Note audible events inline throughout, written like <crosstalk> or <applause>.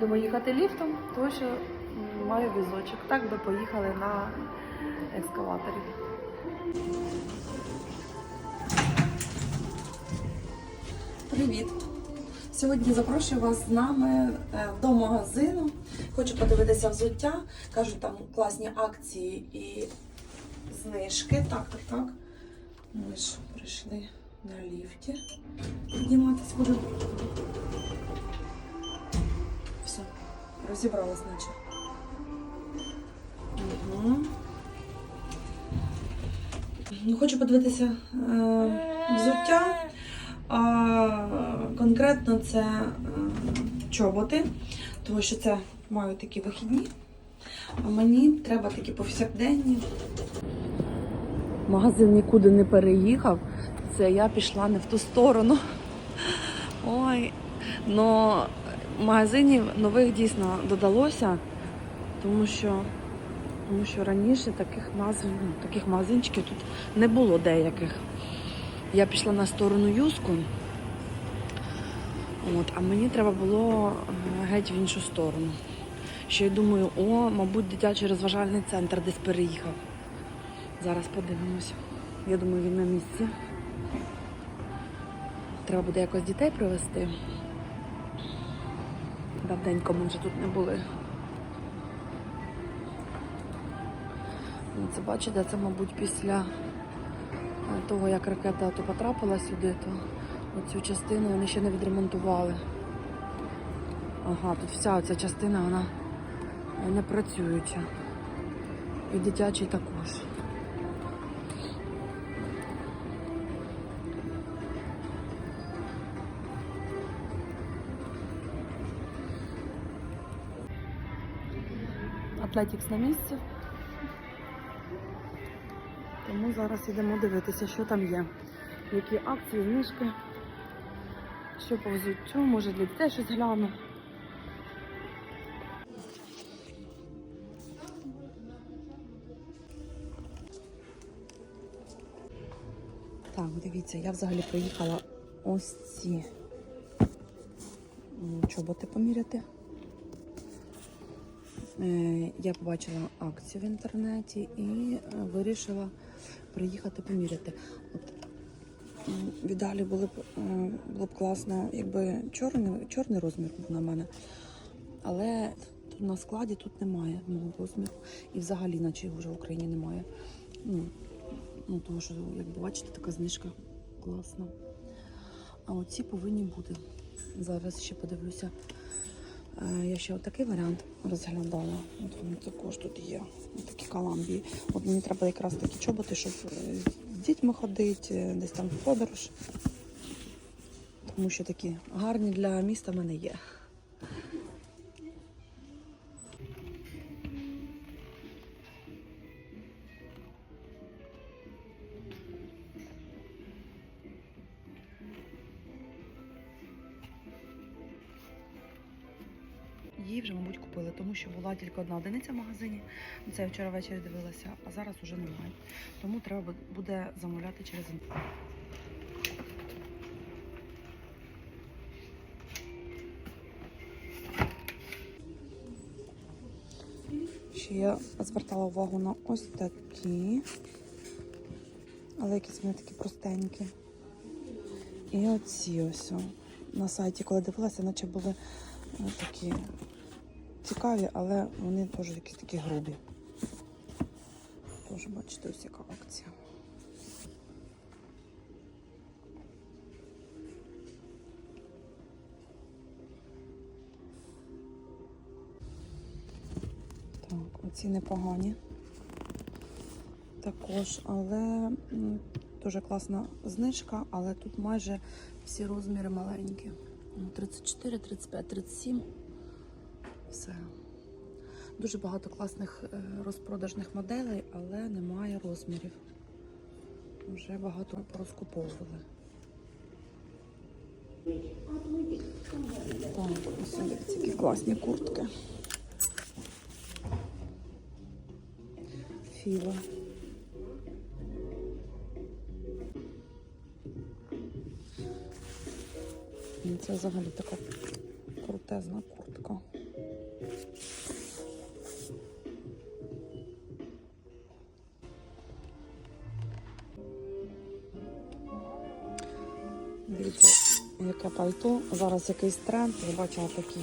будемо їхати ліфтом, тому що маю візочок. Так би поїхали на екскаваторі. Привіт! Сьогодні запрошую вас з нами е, до магазину. Хочу подивитися взуття. Кажуть, там класні акції і знижки. Так, так, так. Ми ж прийшли на ліфті. Підніматись буду. Розібралась, наче. Угу. Хочу подивитися е, взуття. А конкретно це е, чоботи, тому що це маю такі вихідні. А мені треба такі повсякденні. Магазин нікуди не переїхав. Це я пішла не в ту сторону. Ой, но магазинів нових дійсно додалося, тому що, тому що раніше таких назв, ну, таких магазинчиків тут не було деяких. Я пішла на сторону Юску, от, а мені треба було е, геть в іншу сторону. Ще й думаю, о, мабуть, дитячий розважальний центр десь переїхав. Зараз подивимось. Я думаю, він на місці. Треба буде якось дітей привезти. Давненько ми вже тут не були. Ну, Це бачите, це, мабуть, після е, того, як ракета то потрапила сюди, то оцю частину вони ще не відремонтували. Ага, тут вся ця частина вона е, не працююча. І дитячий також. Атлетікс на місці. Тому зараз йдемо дивитися, що там є. Які акції, знижки, що по взуттю, може для дітей щось гляну. Так, дивіться, я взагалі приїхала ось ці чоботи поміряти. Е, Я побачила акцію в інтернеті і е, вирішила приїхати поміряти. От віддалі було б е, було б класно, якби чорний, чорний розмір був на мене. Але на складі тут немає мого розміру. І взагалі, наче вже в Україні немає. Ну, ну тому що, як бачите, така знижка класна. А оці повинні бути. Зараз ще подивлюся. Е, Я ще отакий варіант розглядала. От вони також тут є. Такі каламбії. От мені треба якраз такі чоботи, щоб е, з дітьми ходити, десь там в подорож. Тому що такі гарні для міста в мене є. Що була тільки одна одиниця в магазині. Це я вчора ввечері дивилася, а зараз вже немає. Тому треба буде замовляти через інтернет. Ще я звертала увагу на ось такі, але якісь вони такі простенькі. І оці ось на сайті, коли дивилася, наче були е, такі цікаві, але вони теж якісь такі грубі. Тож бачите, ось яка акція. Так, оці непогані. Також, але дуже класна знижка, але тут майже всі розміри маленькі. Ну, 34, 35, 37. Все. Дуже багато класних е, розпродажних моделей, але немає розмірів. Вже багато порозкуповували. Так, ось які класні куртки. Філа. Ну, Це взагалі така крутезна куртка. Дивіться, яке пальто. Зараз якийсь тренд. Я бачила такі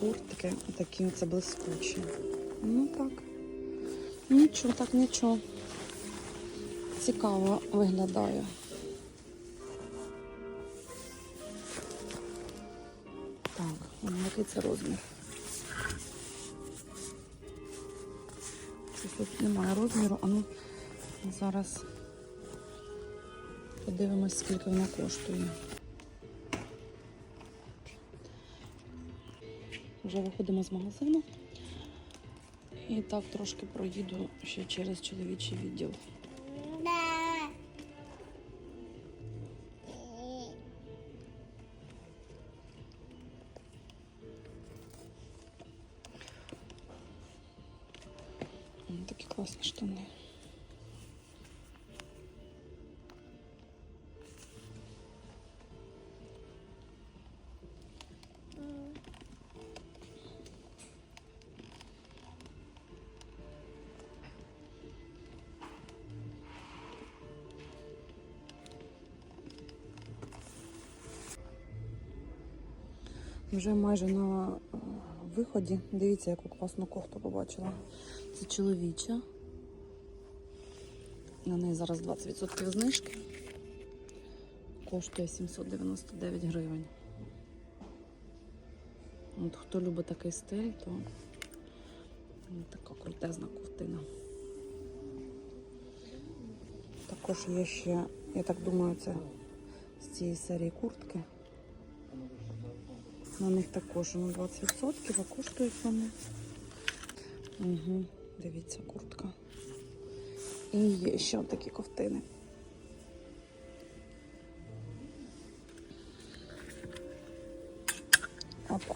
куртки, такі це блискучі. Ну так. Нічого, так нічого. Цікаво виглядає. Так, який це розмір? Тут немає розміру, а ну зараз подивимось, скільки вона коштує. Вже виходимо з магазину. І так трошки проїду ще через чоловічий відділ. Вже майже на е, виході. Дивіться, яку класну кофту побачила. Це чоловіча. На неї зараз 20% знижки. Коштує 799 гривень. От хто любить такий стиль, то ну, така крутезна ковтина. Також є ще, я так думаю, це з цієї серії куртки. На них також ну, 20%, а коштують вони. Угу, дивіться, куртка. І є ще такі ковтини. Опа.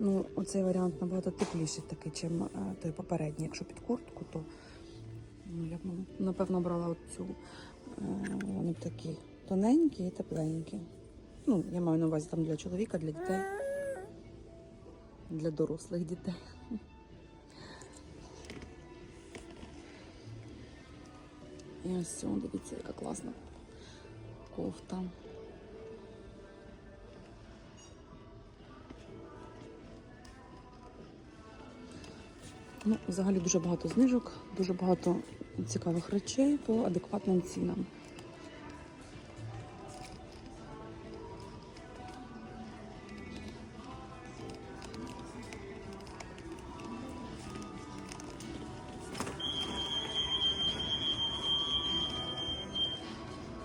Ну, оцей варіант набагато тепліший такий, чим е, той попередній. Якщо під куртку, то ну, я б напевно брала оцю. Вони такі тоненькі і тепленькі. Ну, я маю на увазі там для чоловіка, для дітей, для дорослих дітей. І ось дивіться, яка класна кофта. Ну, взагалі дуже багато знижок, дуже багато цікавих речей по адекватним цінам.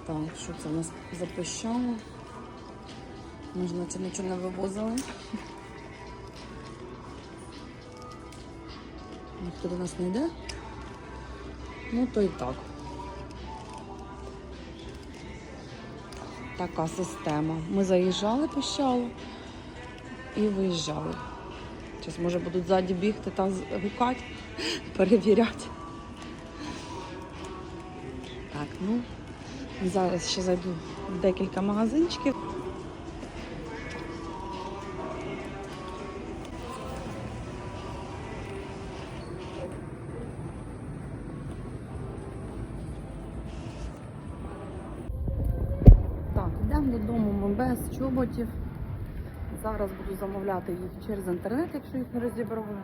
Так, що це у нас запищало? Ми ж наче нічого не вивозили. Ніхто до нас не йде. Ну, то і так. Така система. Ми заїжджали, пищало і виїжджали. Зараз, може, будуть ззаді бігти та гукати, <laughs> перевіряти. Так, ну, зараз ще зайду в декілька магазинчиків. Зараз буду замовляти їх через інтернет, якщо їх не розібрали.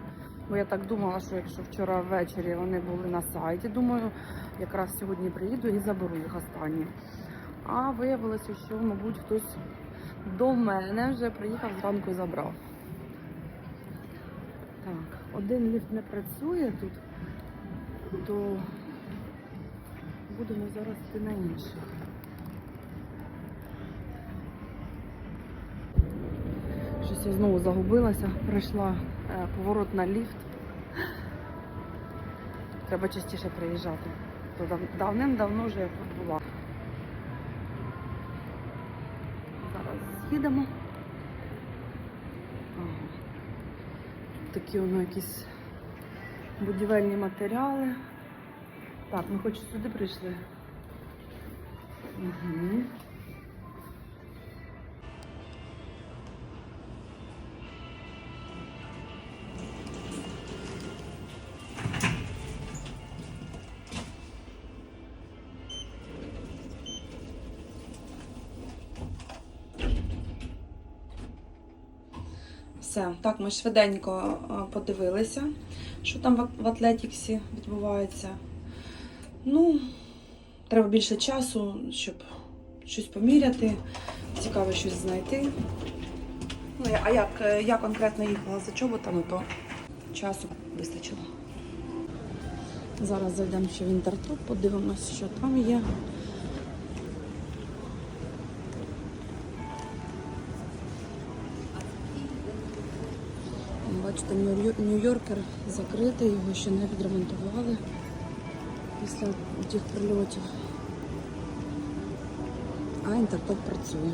Бо я так думала, що якщо вчора ввечері вони були на сайті, думаю, якраз сьогодні приїду і заберу їх останні. А виявилося, що, мабуть, хтось до мене вже приїхав зранку і забрав. Так, один ліфт не працює тут, то будемо зараз йти на інший. Я знову загубилася, пройшла е, поворот на ліфт. Треба частіше приїжджати. Давним-давно вже я тут була. Зараз з'їдемо. Такі воно якісь будівельні матеріали. Так, ми хоч сюди прийшли. Угу. Все, так, ми швиденько подивилися, що там в- Атлетіксі відбувається. Ну, треба більше часу, щоб щось поміряти, цікаво щось знайти. Ну, а як е, я конкретно їхала за чоботами, то часу вистачило. Зараз зайдемо ще в інтертруп, подивимося, що там є. Бачите, Нью- Нью-Йоркер закритий, його ще не відремонтували після тих прильотів. А інтертоп працює.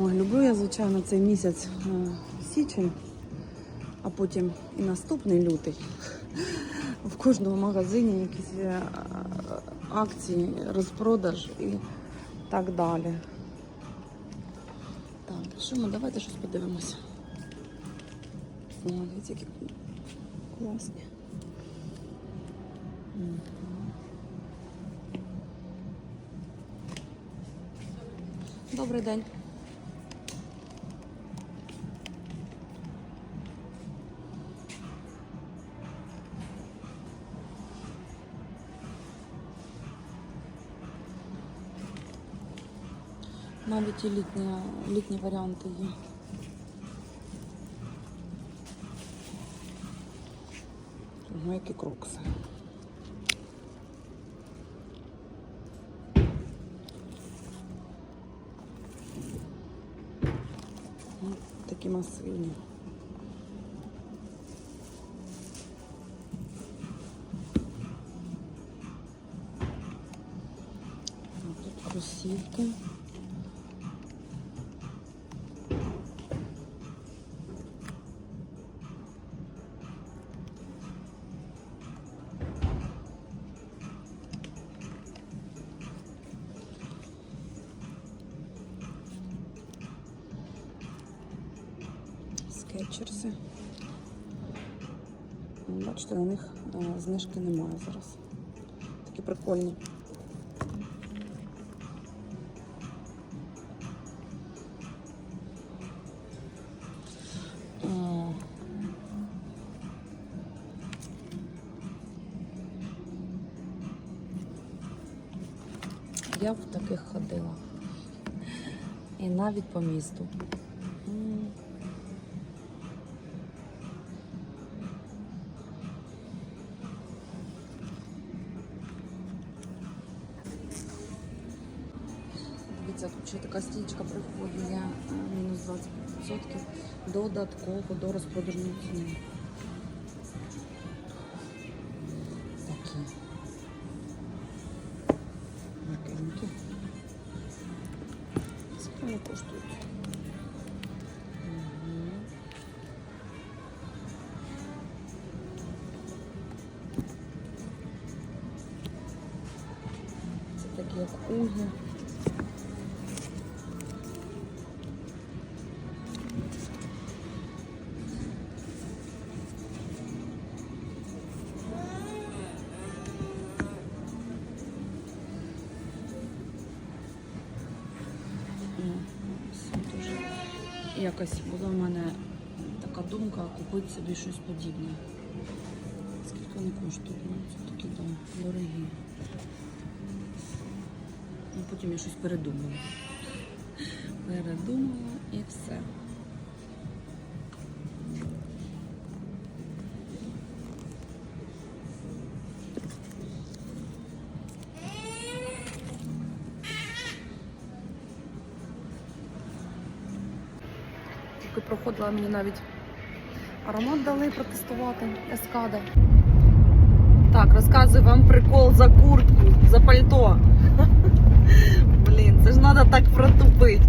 Ой, люблю я, звичайно, цей місяць е, січень, а потім і наступний лютий. В кожному магазині якісь е, акції, розпродаж і так далі. Так, що ми? Давайте щось подивимося. Дивіться, які класні. Добрий день. Навіть і літні, літні варіанти є. Які крокси. Ну, Такі масивні. Тут кросівки. Знижки немає зараз. Такі прикольні. Е, Я в таких ходила. І навіть по місту. Дивіться, тут ще така стічка при вході є е, мінус 20% додатково до розпродажної ціни. Такі. М'якенькі. Скільки вони коштують? Мгм. Це такі як уги. Якось була в мене така думка купити собі щось подібне. Скільки вони коштують? Ну, це такі там дорогі. Ну, потім я щось передумала. Передумала і все. Мені навіть аромат дали протестувати ескада. Так, розказую вам прикол за куртку, за пальто. <laughs> Блін, це ж треба так протупити.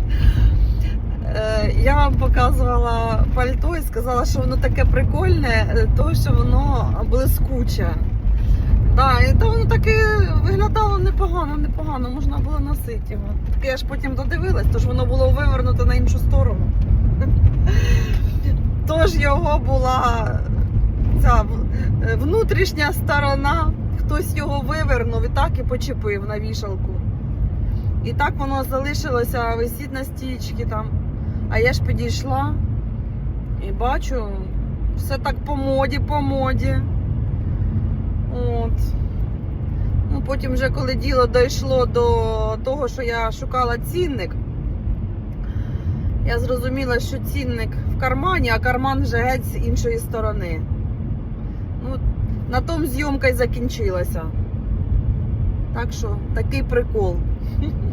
Е, Я вам показувала пальто і сказала, що воно таке прикольне, е, тому що воно блискуче. Да, і то воно таке виглядало непогано, непогано, можна було носити його. Так я ж потім додивилась, тож воно було вивернуто на іншу сторону. <laughs> Тож його була ця е, внутрішня сторона, хтось його вивернув і так і почепив на вішалку. І так воно залишилося висіти на стічці там. А я ж підійшла і бачу, все так по моді, по моді. От. Ну, потім вже коли діло дійшло до того, що я шукала цінник, я зрозуміла, що цінник в кармані, а карман вже геть з іншої сторони. Ну, на тому зйомка й закінчилася. Так що такий прикол. <laughs>